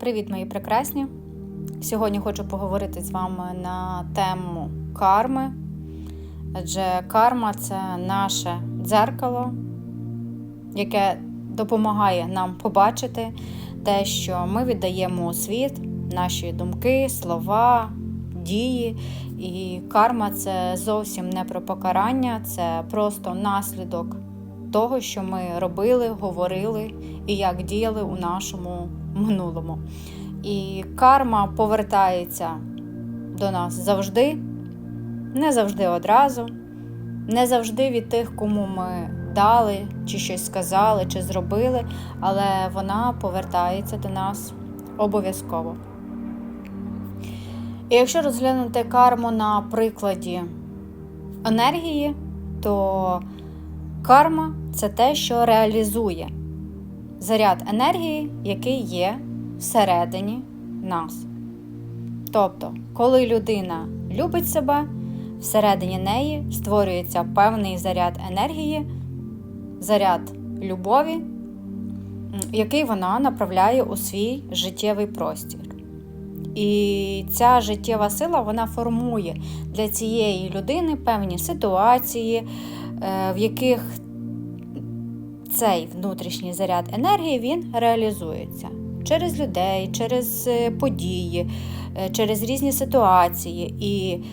Привіт, мої прекрасні! Сьогодні хочу поговорити з вами на тему карми. Адже карма це наше дзеркало, яке допомагає нам побачити те, що ми віддаємо у світ, наші думки, слова, дії. І карма це зовсім не про покарання, це просто наслідок того, що ми робили, говорили і як діяли у нашому минулому. І карма повертається до нас завжди, не завжди одразу, не завжди від тих, кому ми дали, чи щось сказали, чи зробили, але вона повертається до нас обов'язково. І якщо розглянути карму на прикладі енергії, то карма це те, що реалізує заряд енергії, який є всередині нас. Тобто, коли людина любить себе, всередині неї створюється певний заряд енергії, заряд любові, який вона направляє у свій життєвий простір. І ця життєва сила вона формує для цієї людини певні ситуації, в яких цей внутрішній заряд енергії він реалізується через людей, через події, через різні ситуації. І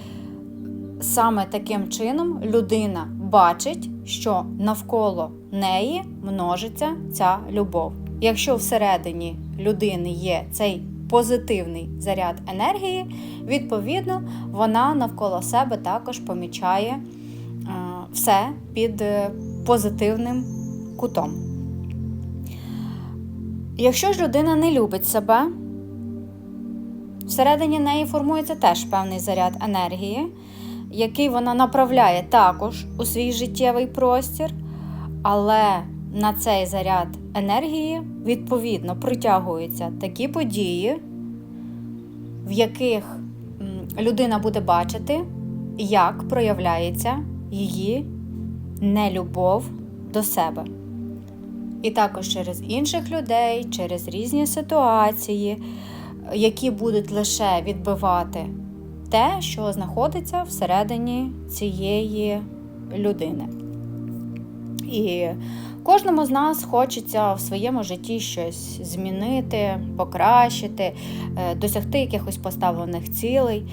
саме таким чином людина бачить, що навколо неї множиться ця любов. Якщо всередині людини є цей позитивний заряд енергії, відповідно, вона навколо себе також помічає все під позитивним кутом. Якщо ж людина не любить себе, всередині неї формується теж певний заряд енергії, який вона направляє також у свій життєвий простір, але на цей заряд енергії відповідно притягуються такі події, в яких людина буде бачити, як проявляється її нелюбов до себе. І також через інших людей, через різні ситуації, які будуть лише відбивати те, що знаходиться всередині цієї людини. І кожному з нас хочеться в своєму житті щось змінити, покращити, досягти якихось поставлених цілей.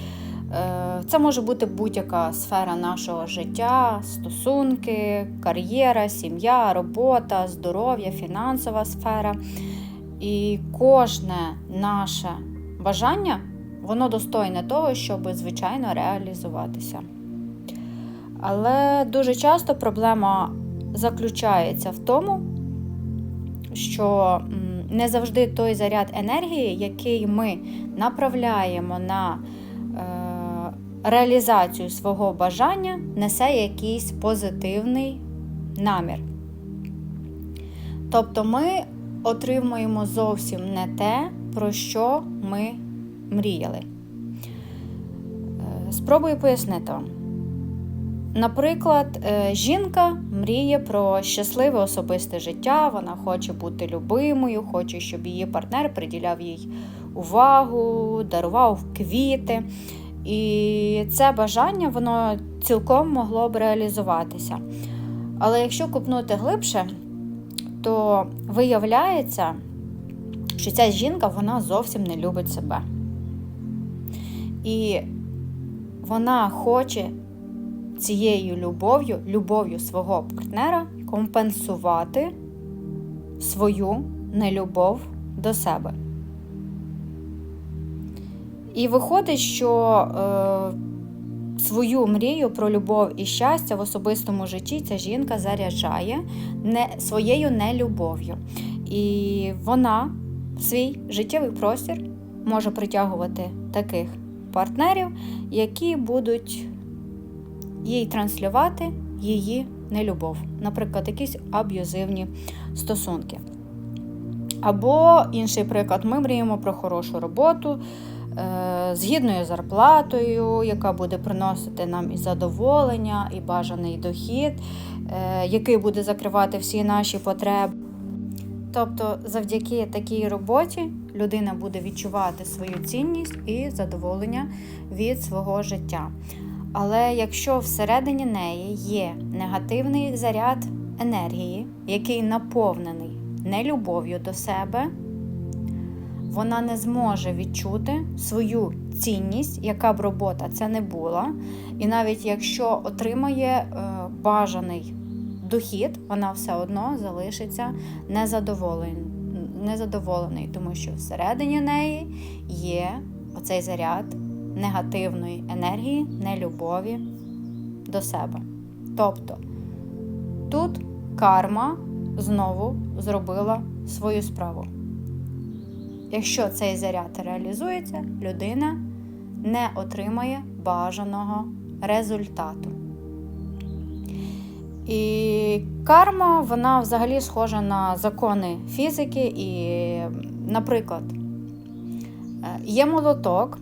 Це може бути будь-яка сфера нашого життя, стосунки, кар'єра, сім'я, робота, здоров'я, фінансова сфера. І кожне наше бажання воно достойне того, щоб, звичайно, реалізуватися. Але дуже часто проблема заключається в тому, що не завжди той заряд енергії, який ми направляємо на реалізацію свого бажання несе якийсь позитивний намір. Тобто ми отримуємо зовсім не те, про що ми мріяли. Спробую пояснити вам. Наприклад, жінка мріє про щасливе особисте життя, вона хоче бути любимою, хоче, щоб її партнер приділяв їй увагу, дарував квіти. І це бажання воно цілком могло б реалізуватися. Але якщо купнути глибше, то виявляється, що ця жінка вона зовсім не любить себе. І вона хоче цією любов'ю, любов'ю свого партнера компенсувати свою нелюбов до себе. І виходить, що е, свою мрію про любов і щастя в особистому житті ця жінка заряджає не, своєю нелюбов'ю. І вона свій життєвий простір може притягувати таких партнерів, які будуть їй транслювати її нелюбов, наприклад, якісь аб'юзивні стосунки. Або інший приклад, ми мріємо про хорошу роботу. З гідною зарплатою, яка буде приносити нам і задоволення, і бажаний дохід, який буде закривати всі наші потреби. Тобто, завдяки такій роботі людина буде відчувати свою цінність і задоволення від свого життя. Але якщо всередині неї є негативний заряд енергії, який наповнений нелюбов'ю до себе, вона не зможе відчути свою цінність, яка б робота це не була. І навіть якщо отримає е, бажаний дохід, вона все одно залишиться незадоволеною, тому що всередині неї є оцей заряд негативної енергії, нелюбові до себе. Тобто тут карма знову зробила свою справу. Якщо цей заряд реалізується, людина не отримає бажаного результату. І карма, вона взагалі схожа на закони фізики. І, наприклад, є молоток,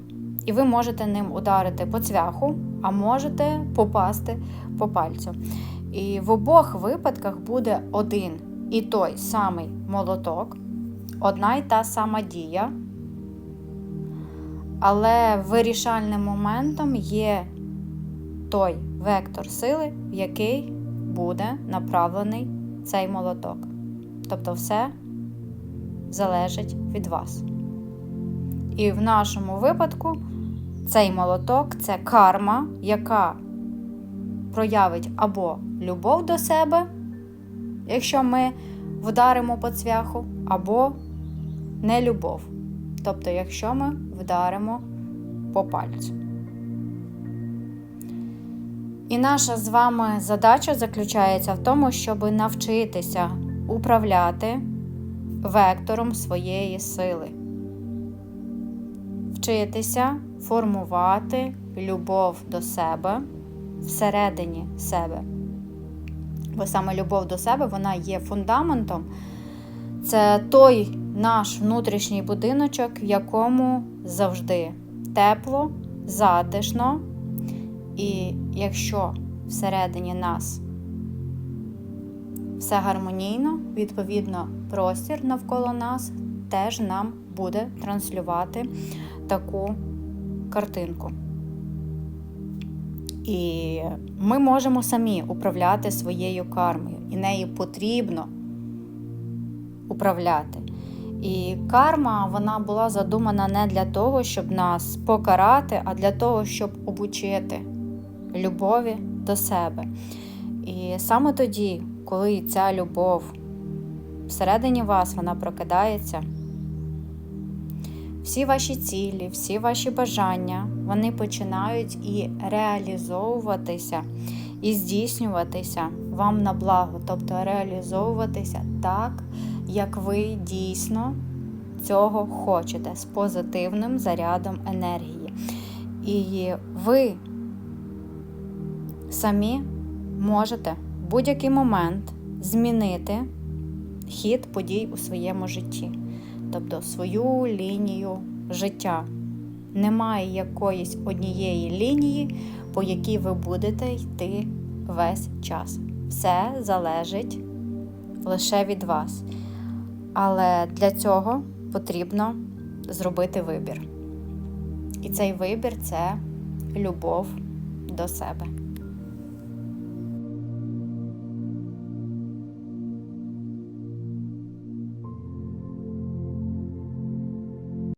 і ви можете ним ударити по цвяху, а можете попасти по пальцю. І в обох випадках буде один і той самий молоток, одна й та сама дія. Але вирішальним моментом є той вектор сили, в який буде направлений цей молоток. Тобто все залежить від вас. І в нашому випадку цей молоток це карма, яка проявить або любов до себе, якщо ми вдаримо по цвяху, або нелюбов. Тобто, якщо ми вдаримо по пальцю. І наша з вами задача заключається в тому, щоб навчитися управляти вектором своєї сили, вчитися формувати любов до себе всередині себе. Бо саме любов до себе вона є фундаментом. Це той наш внутрішній будиночок, в якому завжди тепло, затишно. І якщо всередині нас все гармонійно, відповідно, простір навколо нас теж нам буде транслювати таку картинку. І ми можемо самі управляти своєю кармою, і нею потрібно управляти. І карма вона була задумана не для того, щоб нас покарати, а для того, щоб обучити любові до себе. І саме тоді, коли ця любов всередині вас вона прокидається, всі ваші цілі, всі ваші бажання, вони починають і реалізовуватися, і здійснюватися вам на благо, тобто реалізовуватися так, як ви дійсно цього хочете, з позитивним зарядом енергії. І ви самі можете в будь-який момент змінити хід подій у своєму житті, тобто свою лінію життя. Немає якоїсь однієї лінії, по якій ви будете йти весь час. Все залежить лише від вас. Але для цього потрібно зробити вибір. І цей вибір це любов до себе.